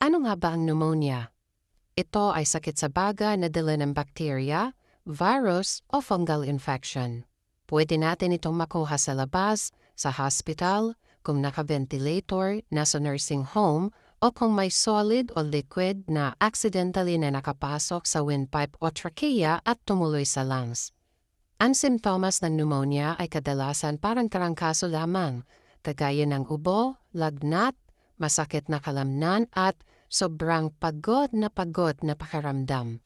Ano nga ba ang pneumonia? Ito ay sakit sa baga na dala ng bakterya, virus o fungal infection. Pwede natin itong makuha sa labas, sa hospital, kung naka-ventilator, nasa nursing home, o kung may solid o liquid na accidentally na nakapasok sa windpipe o trachea at tumuloy sa lungs. Ang simptomas ng pneumonia ay kadalasan parang tarangkaso lamang, kagaya ng ubo, lagnat, masakit na kalamnan at sobrang pagod na pagod na pakaramdam.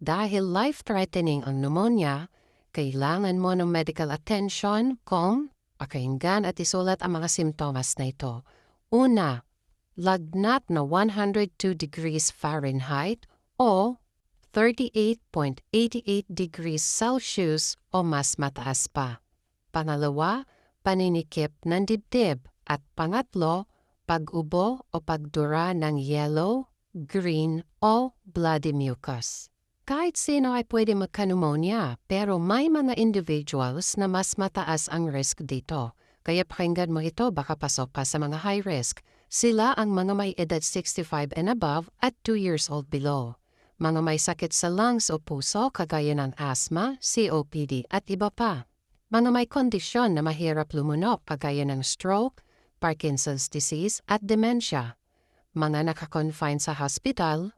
Dahil life-threatening ang pneumonia, kailangan mo ng medical attention kung pakinggan at isulat ang mga simptomas na ito. Una, lagnat na 102 degrees Fahrenheit o 38.88 degrees Celsius o mas mataas pa. Pangalawa, paninikip ng dibdib. At pangatlo, pag-ubo o pagdura ng yellow, green o bloody mucus. Kahit sino ay pwede magka-pneumonia, pero may mga individuals na mas mataas ang risk dito. Kaya pakinggan mo ito baka pasok ka sa mga high risk. Sila ang mga may edad 65 and above at 2 years old below. Mga may sakit sa lungs o puso kagaya ng asthma, COPD at iba pa. Mga may kondisyon na mahirap lumunok kagaya ng stroke, Parkinson's disease at dementia. Mga nakakonfine sa hospital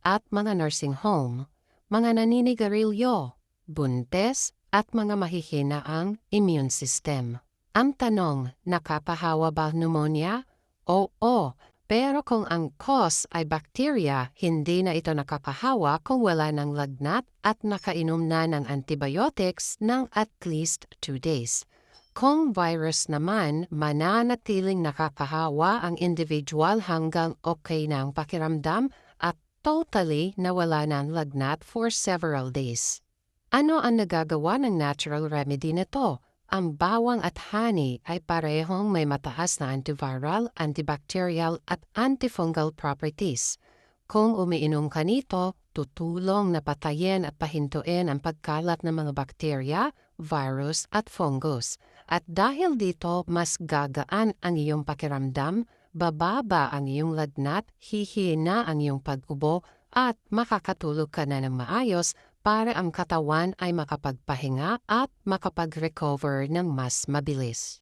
at mga nursing home. Mga naninigarilyo, buntes at mga mahihina ang immune system. Ang tanong, nakapahawa ba pneumonia? Oo, pero kung ang cause ay bacteria, hindi na ito nakakahawa kung wala ng lagnat at nakainom na ng antibiotics ng at least 2 days. Kung virus naman, mananatiling nakakahawa ang individual hanggang okay na ang pakiramdam at totally nawala ng lagnat for several days. Ano ang nagagawa ng natural remedy nito? Ang bawang at honey ay parehong may mataas na antiviral, antibacterial at antifungal properties. Kung umiinom ka nito, tutulong na patayin at pahintuin ang pagkalat ng mga bakterya, virus at fungus. At dahil dito, mas gagaan ang iyong pakiramdam, bababa ang iyong lagnat, hihina ang iyong pag-ubo, at makakatulog ka na ng maayos para ang katawan ay makapagpahinga at makapag-recover ng mas mabilis.